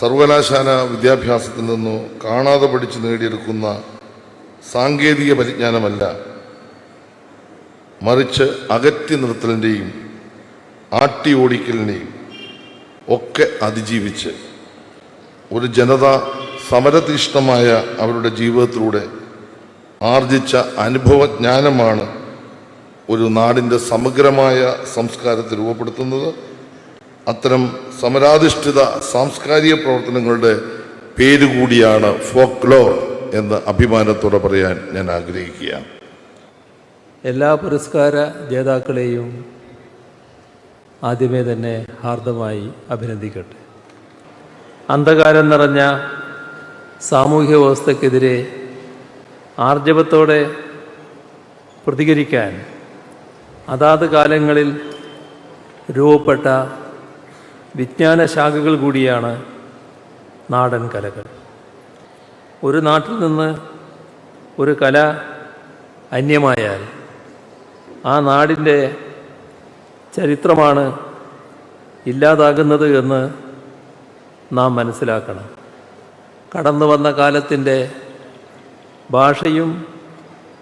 സർവകലാശാല വിദ്യാഭ്യാസത്തിൽ നിന്നോ കാണാതെ പഠിച്ച് നേടിയെടുക്കുന്ന സാങ്കേതിക പരിജ്ഞാനമല്ല മറിച്ച് അകറ്റി നിർത്തലിന്റെയും ആട്ടി ഓടിക്കലിനെയും ഒക്കെ അതിജീവിച്ച് ഒരു ജനത സമരതീഷ്ണമായ അവരുടെ ജീവിതത്തിലൂടെ ആർജിച്ച അനുഭവജ്ഞാനമാണ് ഒരു നാടിന്റെ സമഗ്രമായ സംസ്കാരത്തെ രൂപപ്പെടുത്തുന്നത്. അത്തരം സമരാധിഷ്ഠിത സാംസ്കാരിക പ്രവർത്തനങ്ങളുടെ പേരുകൂടിയാണ് ഫോക്ലോർ എന്ന് അഭിമാനത്തോടെ പറയാൻ ഞാൻ ആഗ്രഹിക്കുക എല്ലാ പുരസ്കാര ജേതാക്കളെയും ആദ്യമേ തന്നെ ഹാർദമായി അഭിനന്ദിക്കട്ടെ. അന്ധകാരം നിറഞ്ഞ സാമൂഹ്യ വ്യവസ്ഥക്കെതിരെ ആർജവത്തോടെ പ്രതികരിക്കാൻ അതാത് കാലങ്ങളിൽ രൂപപ്പെട്ട വിജ്ഞാന ശാഖകൾ കൂടിയാണ് നാടൻ കലകൾ. ഒരു നാട്ടിൽ നിന്ന് ഒരു കല അന്യമായാൽ ആ നാടിന്റെ ചരിത്രമാണ് ഇല്ലാതാകുന്നത് എന്ന് നാം മനസ്സിലാക്കണം. കടന്നു വന്ന കാലത്തിന്റെ ഭാഷയും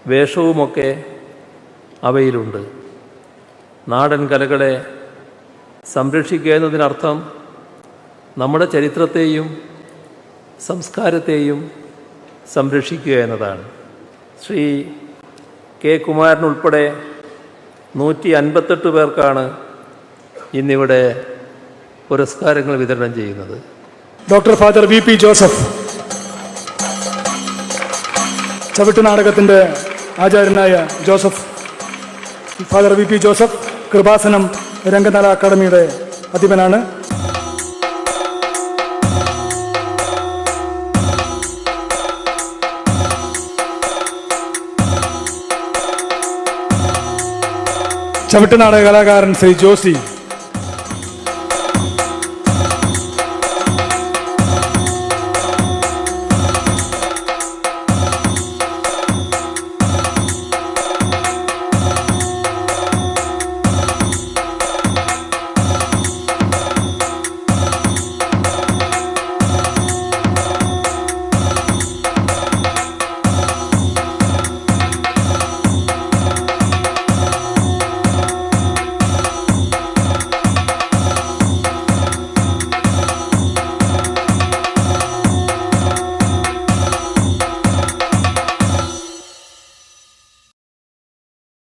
വേഷവുമൊക്കെ അവയിലുണ്ട്. നാടൻ കലകളെ സംരക്ഷിക്കുക എന്നതിനർത്ഥം നമ്മുടെ ചരിത്രത്തെയും സംസ്കാരത്തെയും സംരക്ഷിക്കുക എന്നതാണ്. ശ്രീ കെ കുമാരൻ ഉൾപ്പെടെ നൂറ്റി അൻപത്തെട്ട് പേർക്കാണ് ഇന്നിവിടെ പുരസ്കാരങ്ങൾ വിതരണം ചെയ്യുന്നത്. Doctor father V P Joseph ചവിട്ടു നാടകത്തിന്റെ ആചാര്യനായ Joseph father V P Joseph Kripasanam രംഗനല അക്കാദമിയുടെ അധിപനാണ്. ചവിട്ടുനാടക കലാകാരൻ ശ്രീ ജോസി